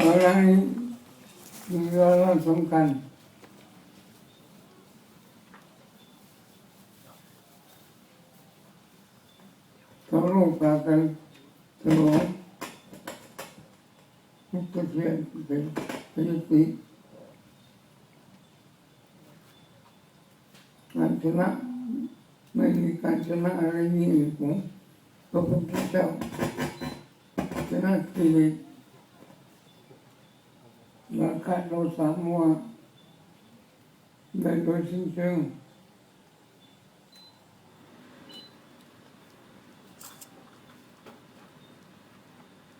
อะไรมีวาระสำคัญเขาโลกตากันฉลองทุกประเทศเป็นเป็นปีการชนะไม่มีการชนะอะไรนี่อื่นของพระพุทธเจ้าชนะกิเลส ราคาเราสามมัวได้โดยสิ้นเชิง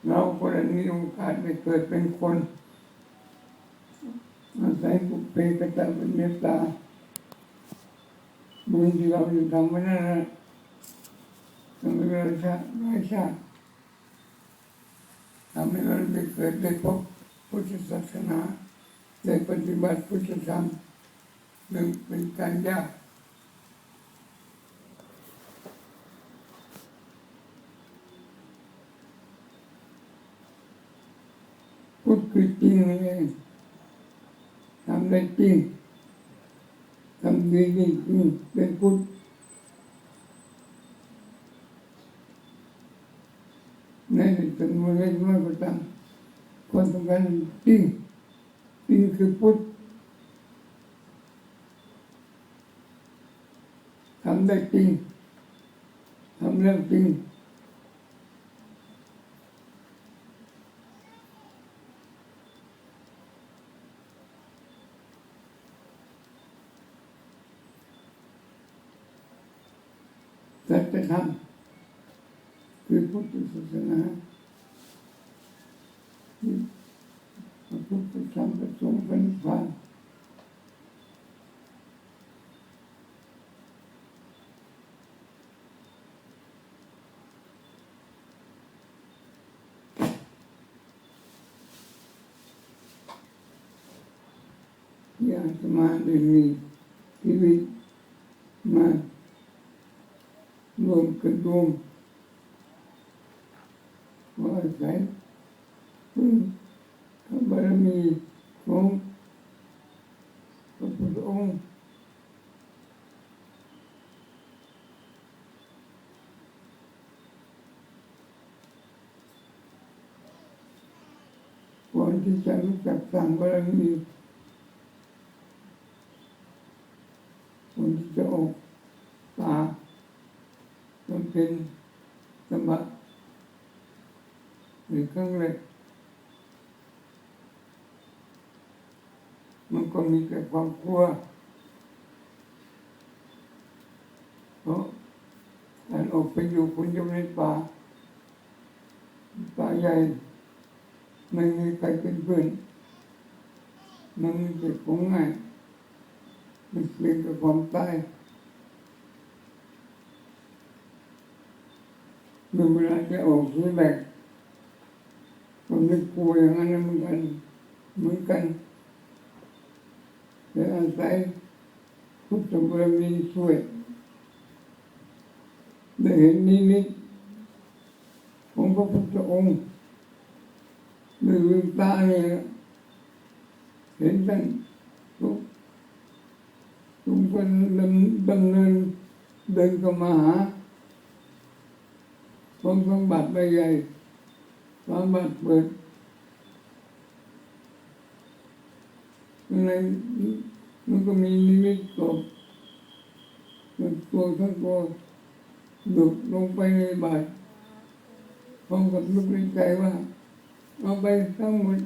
เราก็ได้มีโอกาสได้เกิดเป็นคนอาศัยบุพเพกตเป็นเมตตาบุญที่เราอยู่ทำไว้นั่นนะทำให้เราชาติหลายชาติทำให้เราได้เกิดได้พบ พุทธศาสนาได้ปฏิบัติพุทธธรรมหนึ่งเป็นการยากพุทธคือจริงเองทำได้จริงทำดีจริงจริงเป็นพุทธในจำนวนเล็กน้อยก็ตาม คนสำคัญจริงจริงคือพุทธทำได้จริงทำแล้วจริงสัจธรรมคือพุทธศาสนา พระพุทธธรรมประสงค์เป็นผ่านอยากจะมาได้มีชีวิตมารวมกันรวมว่าอาศัยพึ่ง พระบารมีของพระพุทธองค์ ก่อนที่จะรู้จักสั่งบารมีก่อนที่จะออกตาจำเป็นสมบัติหรือเครั้งแรกมันก็มีแต่ความกลัวเพราะการออกไปอยู่คนเดียวในป่าป่าใหญ่ ไม่มีใครเป็นเพื่อน มันมีแต่ของง่ายมันเสี่ยงกับความตายเมื่อเวลาจะออกทีแรกมันไม่กลัวอย่างนั้นเหมือนกันเหมือนกันและอาศัยพุทธบารมีช่วยได้เห็นนิมิตของพระพุทธองค์ ในลืมตาเนี่ยเห็นท่านทุกทุกคนดำดำเนินเดินเข้ามาหาของสมบัติใบใหญ่สมบัติเปิดในมันก็มีนิมิตกบมันตัวทั้งตัวดุดลงไปในบาตรพร้อมกับนึกในใจว่า เอาไปทั้งหมด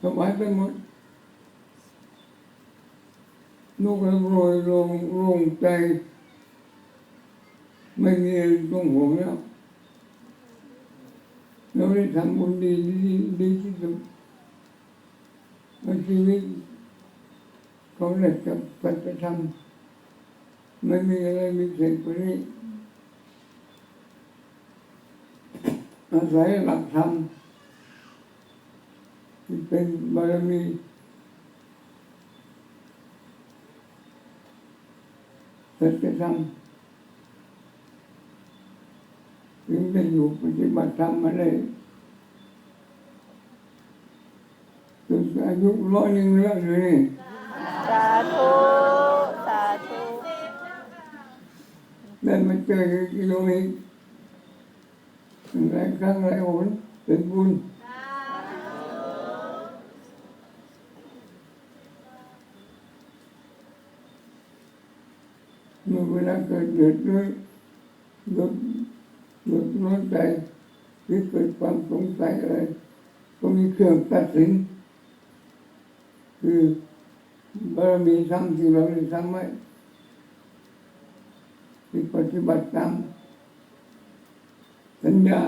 ถวายไปหมดลูกโรยลงลงใจ ไม่มีต้องห่วงแล้วเราได้ทำบุญดีดีดีที่สุดในชีวิตของเด็กกับปัจจุบันไม่มีอะไรมีเศษกว่านี้ อาศัยหลักธรรมที่เป็นบารมีสัจธรรมถึงไได้อยู่ปฏิบัติธรรมมาเลยจนอายุร้อยหนึ่งแล้วเลยสาธุสาธุได้มาเจอกิโลอีกหลายครั้งหลายหนเป็นบุญเมื่อเวลาเกิดเดือดร้อนเดือดเดือดร้อนใจหรือเกิดความสงสัยอะไรก็มีเครื่องตัดสิน คือบารมีธรรมที่เราได้ทำไว้ที่ปฏิบัติตาม สัญญา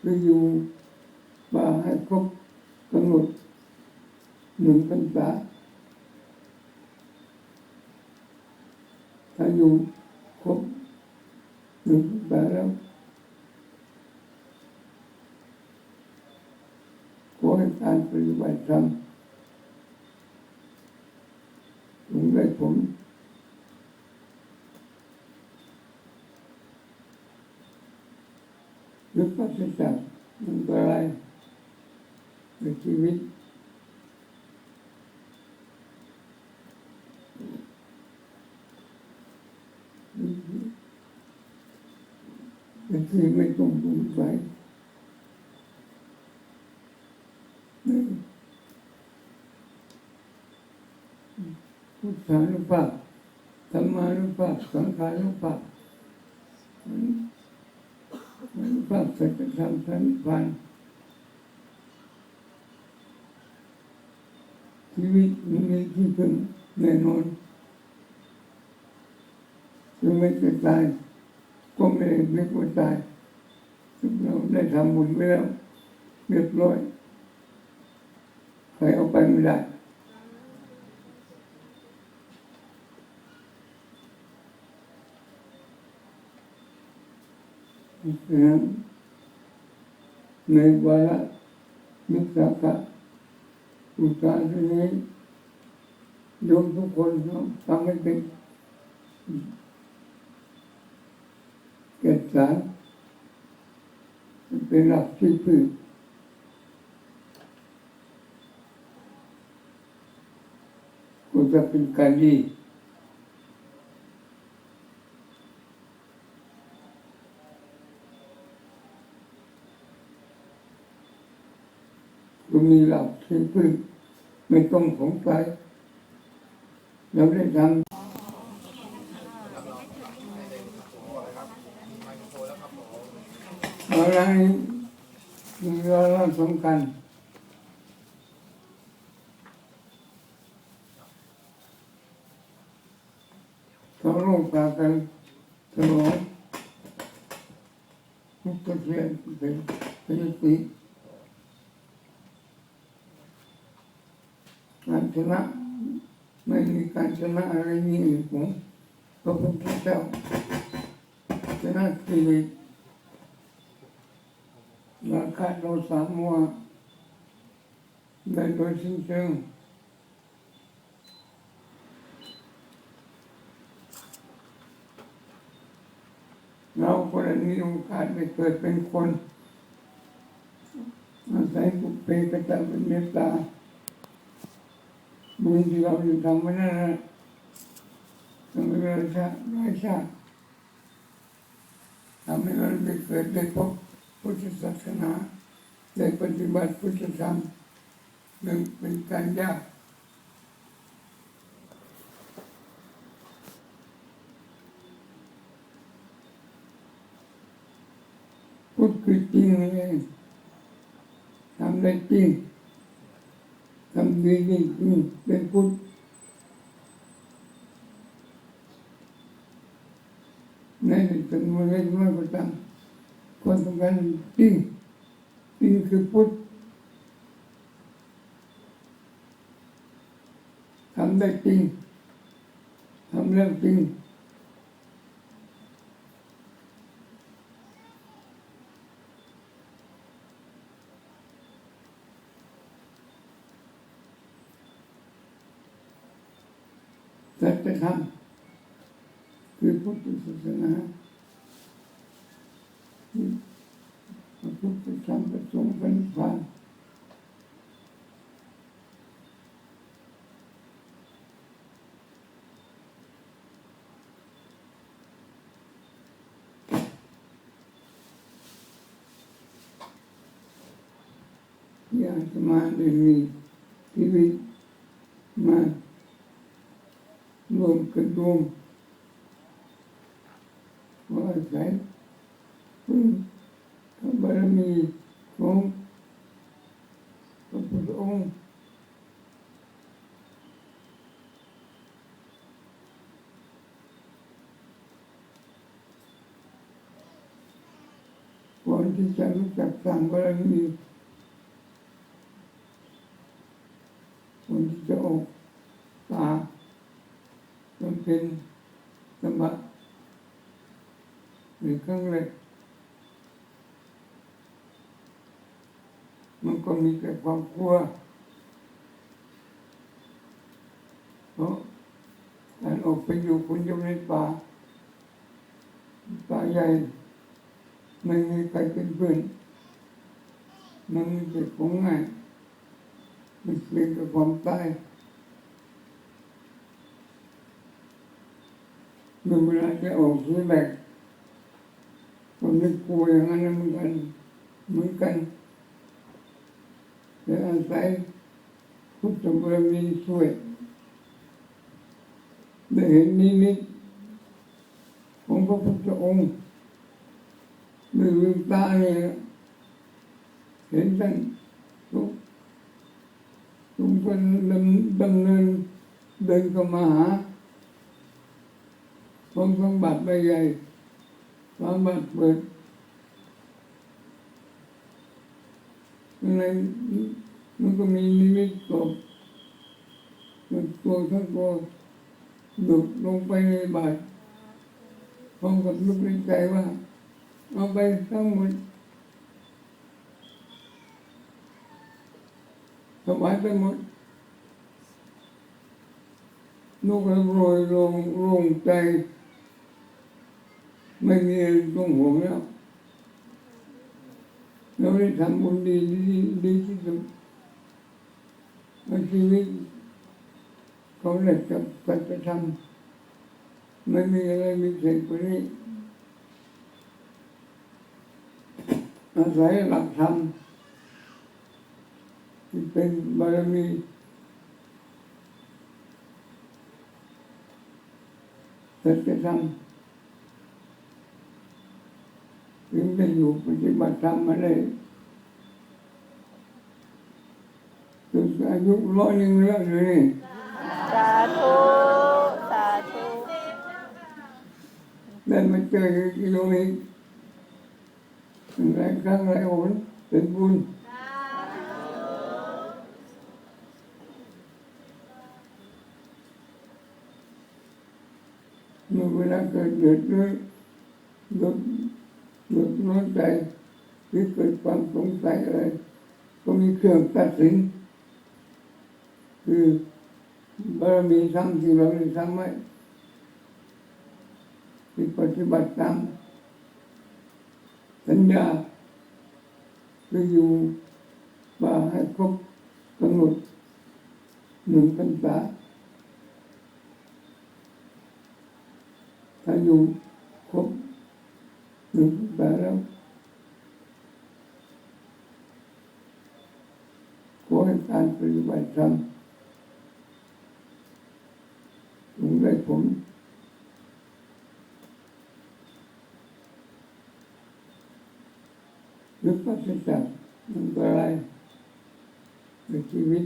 คืออยู่มาให้ครบกำหนดหนึ่งพรรษาถ้าอยู่ครบหนึ่งพรรษาแล้วขอให้การปฏิบัติธรรมถึงได้ผล หรือปัสจากมันก็นอะไรในชีวิตเป็นที่ไม่ต้องสงสัยพุทธานุภาพธรรมานุภาพสังขานุภาพ อนุภาพสัจธรรมสันพันชีวิตมันมีที่พึ่งแน่นอนถึงไม่จะตายก็ไม่ได้นึกว่าตายซึ่งเราได้ทำบุญไว้แล้วเรียบร้อยใครเอาไปไม่ได้ ในวาระมิสากะอุตสาหนี้โยมทุกคนเนาะทำให้เป็นเกิดสารเป็นหลักที่พึ่งก็จะเป็นการดี ก็ มีหลักที่พึ่งไม่ต้องสงสัยเราได้ทำอะไรมีวาระสำคัญเขาลงปากันฉลองมุกเสียนเป็นเป็นปี การชนะไม่มีการชนะอะไรมีอื่นของพระพุทธเจ้าชนะกิเลสราคะโทสะโมหะได้โดยสิ้นเชิงเราคนมีโอกาสได้เกิดเป็นคนอาศัยบุพเพกตะเป็นเมตตา บุญที่เราอยู่ทำไว้นั่นนะทำให้เราชาติหลายชาติทำให้เราได้เกิดได้พบพุทธศาสนาได้ปฏิบัติพุทธธรรมหนึ่งเป็นการยากพุทธคือจริงเลยทำได้จริง ทำดีดีจริงเป็นพุทธในจำนวนเล็กน้อยก็ตามคนสำคัญจริงจริงคือพุทธทำได้จริงทำแล้วจริง สัจธรรมคือพุทธศาสนาพระพุทธธรรมประสงค์พระนิพพานที่อาตมาได้มีชีวิตมารวมกระดุมว่าอาศัยพึ่งพระบารมีของพระพุทธองค์ก่อนที่จะรู้จักสร้างบารมีก่อนที่จะออกตา จนเป็นสมบัติหรือเครั้งแรกมันก็มีแต่ความกลัวเพราะการออกไปอยู่คนเดียวในป่าป่าใหญ่ไม่มีใครเป็นเพื่อนมันมีแต่ของง่ายมันเสี่ยงกับความตาย เมื่อเวลาจะออกทีแรกก็นึกกลัวอย่างนั้นเหมือนกันเหมือนกันและอาศัยพุทธบารมีช่วยได้เห็นนิมิตของพระพุทธองค์ด้วยลืมตาเนี่ยเห็นท่านทุกทุกคนดำดำเนินเดินเข้ามาหา ของสมบัติใบใหญ่สมบัติเปิดในมันก็มีนิมิตกบมันตัวทั้งตัวดุดลงไปในบาตรพร้อมกับนึกในใจว่าเอาไปทั้งหมดถวายไปหมดลูกเราโรยลงลงใจ ไม่มีต้องห่วงแล้วเราได้ทำบุญดีดีดีที่สุดในชีวิตเขาเล็กกับปัจจุบันไม่มีอะไรมีเศษกว่านี้อาศัยหลักธรรมที่เป็นบารมีสัจธรรม ถึงจะอยู่ปฏิบัติธรรมมาได้จนอายุร้อยหนึ่งแล้วเลยนี่สาธุสาธุได้มาเจอกิโลเมตรหลายครั้งหลายหนเป็นบุญเมื่อเวลาเกิดเดือดร้อนเดื อดเดือดร้อนใจหรือเกิดความสงสัยอะไรก็มีเครื่องตัดสิน คือบารมีธรรมที่เราได้ทำไว้ที่ปฏิบัติตามสัญญาคืออยู่ว่าให้ครบกำหนดหนึ่งพรรษาถ้าอยู่ครบ หนึ่งพรรษาแล้วขอให้การปฏิบัติธรรมจงได้ผลหรือปราศจากอันตรายในชีวิต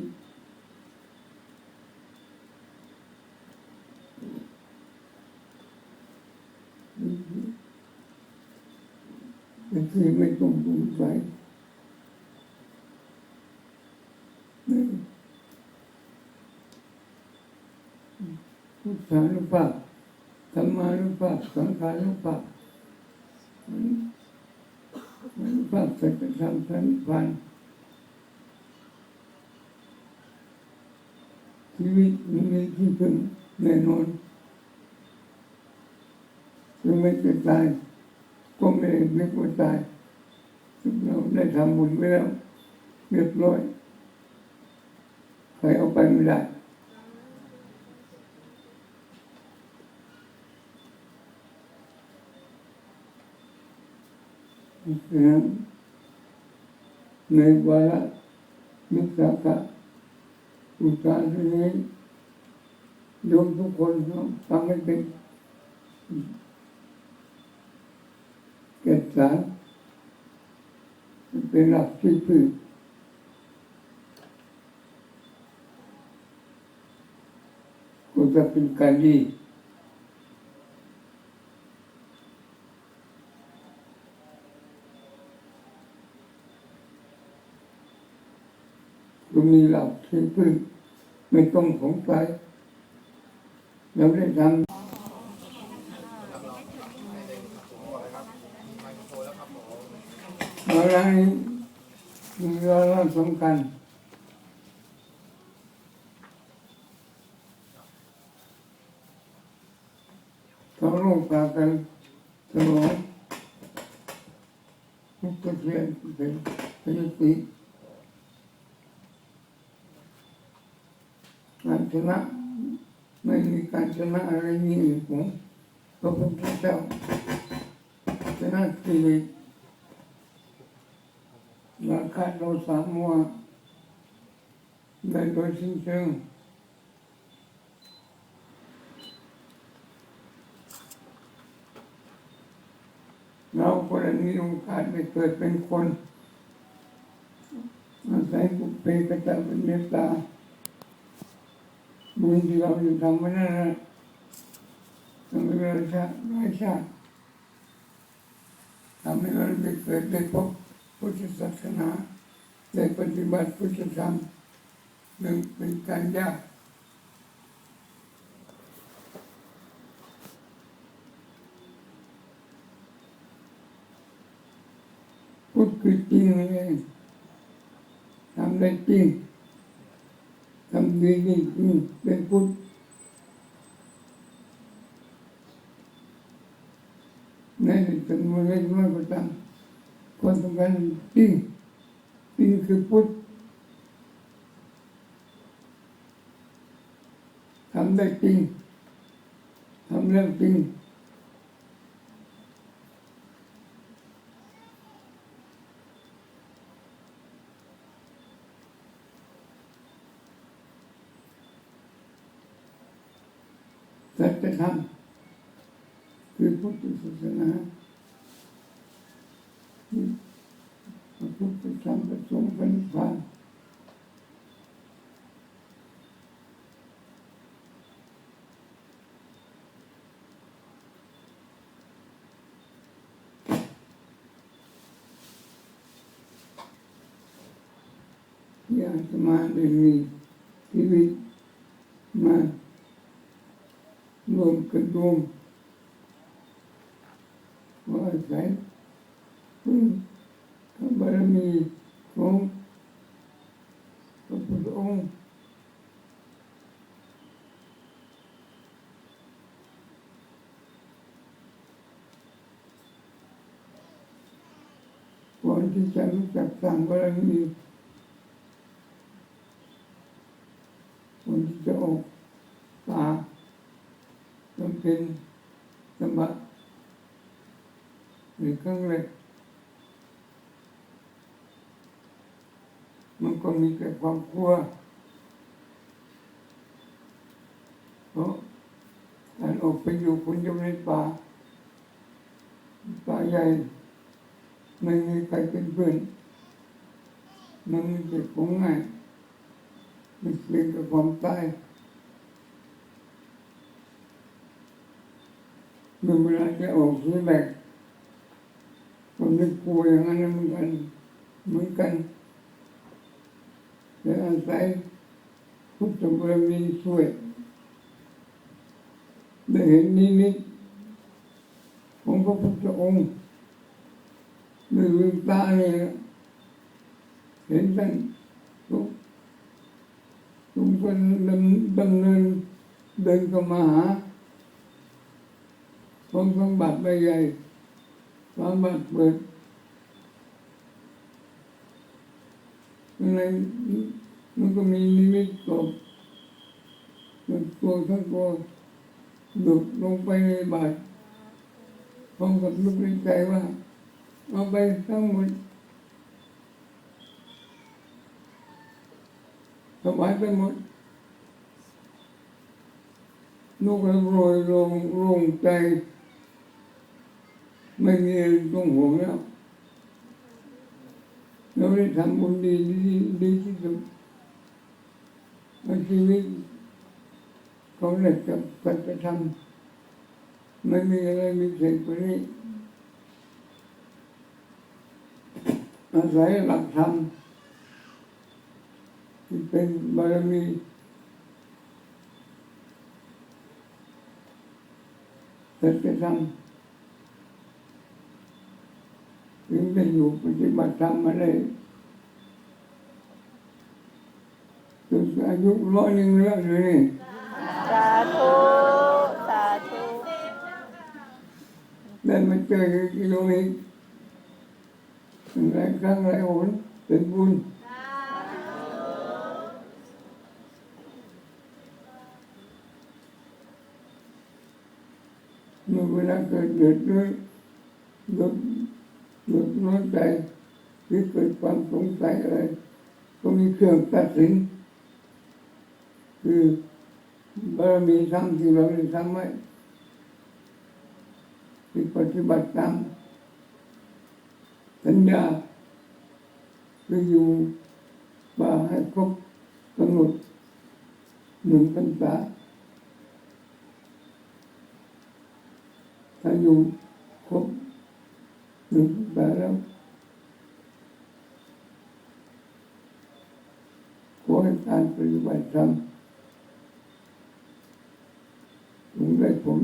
เป็นที่ไม่ต้องสงสัยพุทธานุภาพธรรมานุภาพสังขานุภาพมันภาพสัจธรรมสันพันชีวิตมันมีที่พึ่งแน่นอนถึงไม่จะตาย ก็ไม่ได้นึกว่าตายเราได้ทำบุญไว้แล้วเรียบร้อยใครเอาไปไม่ได้ดังนั้นในวาระมิสากะอุตสาหนี้โยมทุกคนต้องทำให้เป็น เกิดสาเป็นหลักที่พึ่งก็จะเป็นการดีก็มีหลักที่พึ่งไม่ต้องสงสัยเราได้ทำ วาระนี้มีวาสำคัญทั้งโลกพากันฉลองทุกประเทศเป็นปกติการชนะไม่มีการชนะอะไรมีอื่ผมพระพุทธเจ้าชนะกิเลส ราคาเราสามมัวได้โดยสิ้นเชิงเราคนมีโอกาสได้เกิดเป็นคนอาศัยบุพเพกตเป็นเมตตาบุญที่เราอยู่ทำไว้นั่นะทำให้เราชาติร้อยชาติทำให้เราได้เกิดได้พบ พุทธศาสนาได้ปฏิบัติพุทธธรรมหนึ่งเป็นการยากพุทธคือจริงเองทำได้จริงทำดีจริงเป็นพุทธในจำนวนเล็กน้อยก็ตาม คนสำคัญจริงจริงคือพุทธทำได้จริงทำแล้วจริงสัจธรรมคือพุทธศาสนา พระพุทธธรรมประสงค์เป็นผ่านอยากจะมาได้มีชีวิตมารวมกันรวมว่าอาศัยพึ่ง พระบารมีของพระพุทธองค์ก่อน ที่จะรู้จักสร้างบารมีก่อนที่จะออกตาจำเป็นสมบัติในครั้งแรกมันก็มีแต่ความกลัวเพราะการออกไปอยู่คนเดียวในป่าป่าใหญ่ ไม่มีใครเป็นเพื่อน มันมีแต่ของง่ายมันเสี่ยงกับความตายเมื่อเวลาจะออกทีแรกก็นึกกลัวอย่างนั้นเหมือนกันเหมือนกันและอาศัยพุทธบารมีช่วยได้เห็นนิมิตของพระพุทธองค์ ในลืมตาเนี่ยเห็นท่านทุกทุกคนดำดำเนินเดินเข้ามาหาของสมบัติใบใหญ่สมบัติเปิดข้างในมันก็มีนิมิตกบมันตัวทั้งตัวดุลงไปในบาตรพร้อมกับนึกในใจว่า เอาไปทั้งหมดถวายไปหมดลูกเราโรยลงลงใจไม่มีต้องห่วงแล้วเราได้ทำบุญดีดีดีที่สุดใชีวิตขาได้กับปฏิธรรมไม่มีอะไรมีเศษกว่านี้ อาศัยหลักธรรมที่เป็นบารมีสัจธรรมถึงได้อยู่ปฏิบัติธรรมมาได้จนอายุร้อยหนึ่งแล้วเลยนี่สาธุสาธุได้มาเจอกิโลเอง หลายครั้งหลายหนเป็นบุญเมื่อเวลาเกิดเดือดร้อนเดือดเดือดร้อนใจหรือเกิดความสงสัยอะไรก็มีเครื่องตัดสิน คือบารมีธรรมที่เราได้ทำไว้ที่ปฏิบัติตาม สัญญาคืออยู่มาให้ครบกำหนดหนึ่งพรรษาถ้าอยู่ครบหนึ่งพรรษาแล้วขอให้การปฏิบัติธรรมถึงได้ผล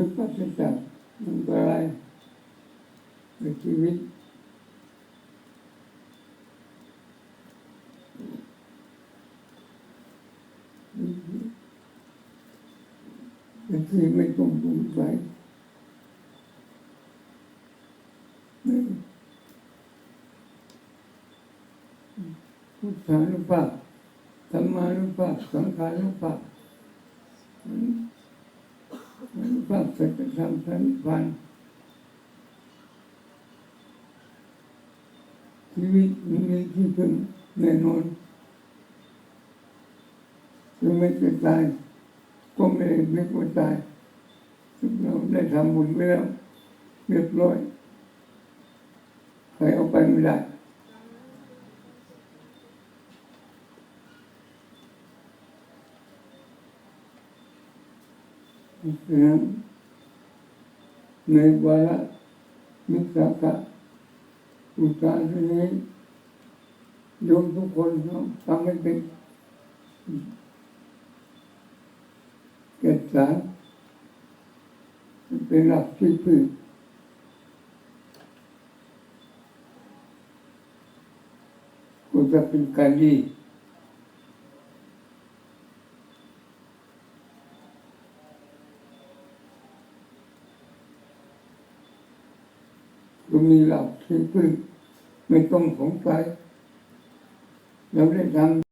หรือปราศจากอันตรายในชีวิตเป็นที่ไม่ต้องสงสัยพุทธานุภาพธรรมานุภาพสังขานุภาพ มันภาพสัจธรรมสันพันชีวิตมันมีที่พึ่งแน่นอนถึงไม่จะตายก็ไม่ได้นึกว่าตายซึ่งเราได้ทำบุญไว้แล้วเรียบร้อยใครเอาไปไม่ได้เพราะฉะนั้น ในวาระมิสากะอุตสาหนี้โยมทุกคนต้องทำให้เป็นเกิดสารเป็นหลักที่พึ่งก็จะเป็นการดี ก็มีหลักที่พึ่งไม่ต้องสงสัยเราได้ทำ